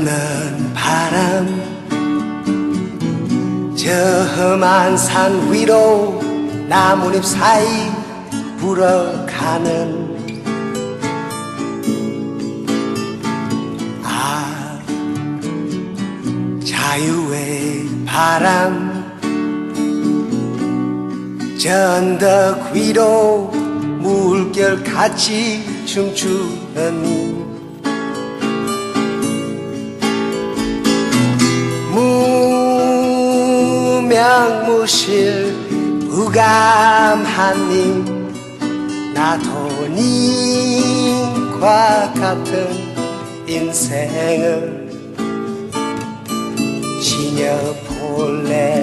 없는 바람 저 험한 산 위로 나뭇잎 사이 불어가는 아 자유의 바람 전덕 위로 물결같이 춤추는 무감한 님 나도 님과 같은 인생을 지녀 볼래 지녀볼래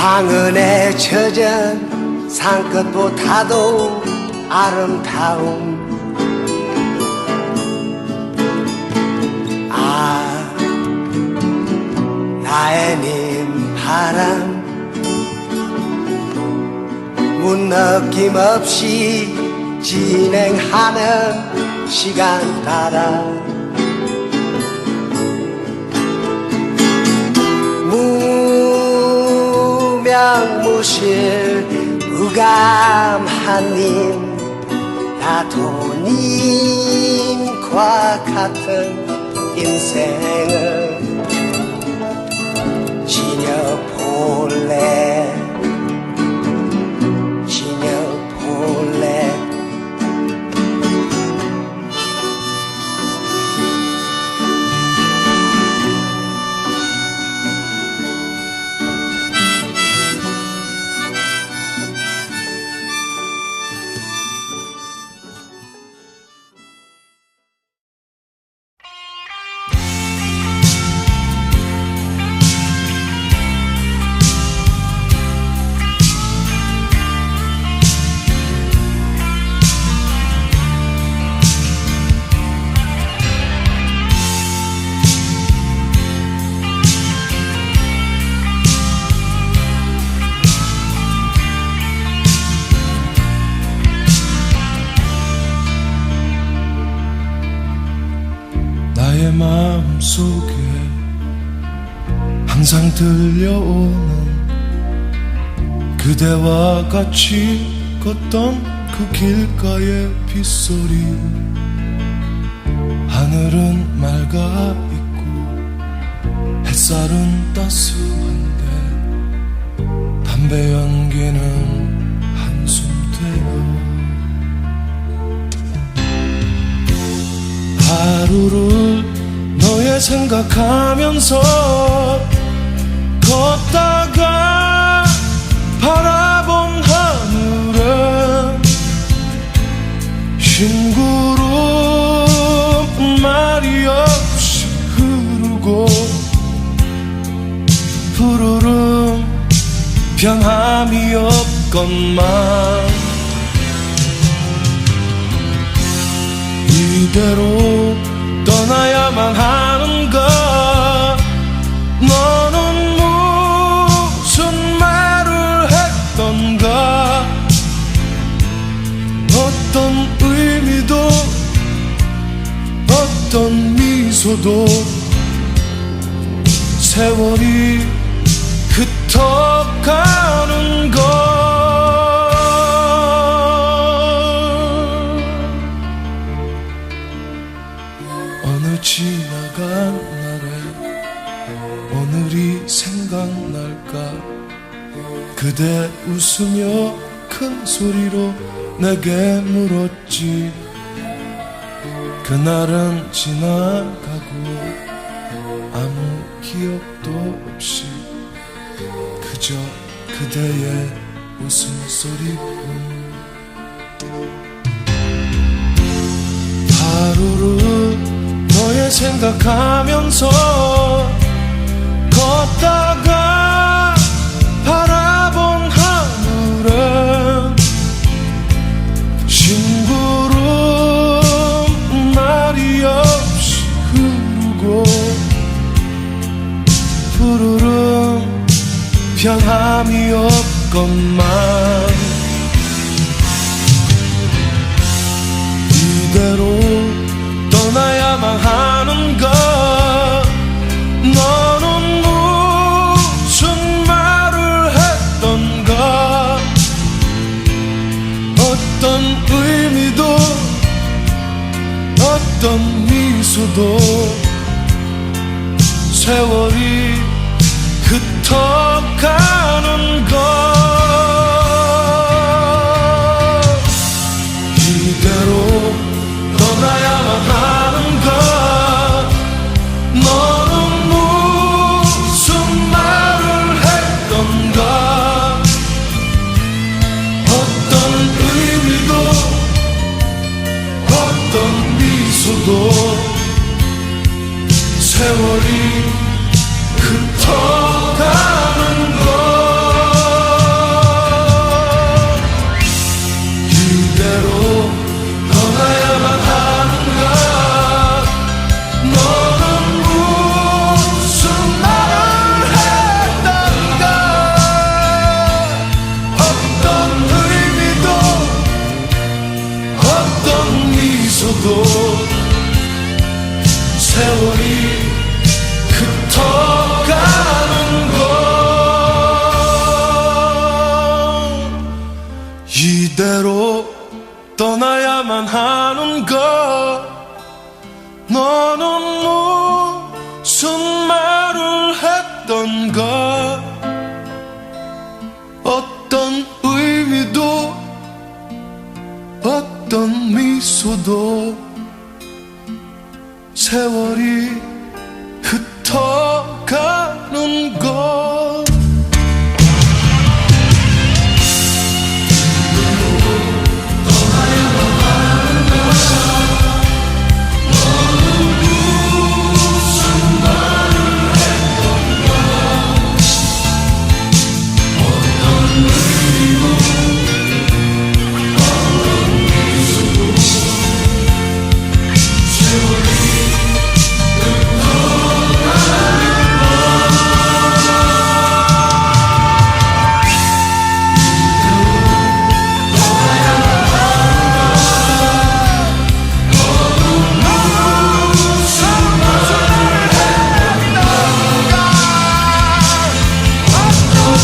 황혼에 젖은 산끝보다도 아름다움. 아 나의 님 바람 문느낌 없이 진행하는 시간 따라 무명무실 무감한 님? 나도 님과 같은 인생을 나의 마음 속에 항상 들려오는 그대와 같이 걷던 그 길가의 빗소리. 하늘은 맑아 있고 햇살은 따스한데 담배 연기는 한숨 때려 하루를 생각하면서 걷다가 바라본 하늘은 흰 구름 말이 없이 흐르고 푸르름 변함이 없건만 이대로 떠나야만 하 미소 미소도 세월이 흩어가는 것 어느 지나간 날에 오늘이 생각날까? 그대 웃으며 큰 소리로 내게 물었지 그날은 지나가고 아무 기억도 없이 그저 그대의 웃음소리뿐. 하루를 너의 생각하면서 걷다가 없건만 이대로 떠나야만 하는 것. 너는 무슨 말을 했던가 어떤 의미도 어떤 미소도 세월 se morir 아프도 세월이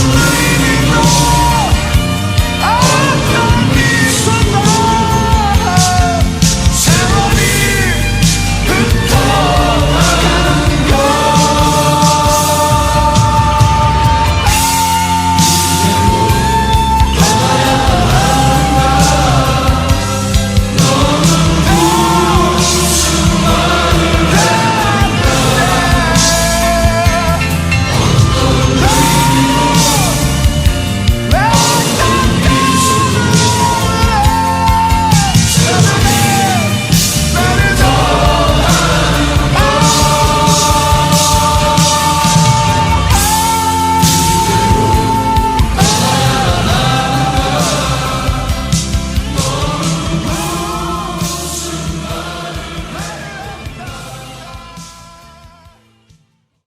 leading on.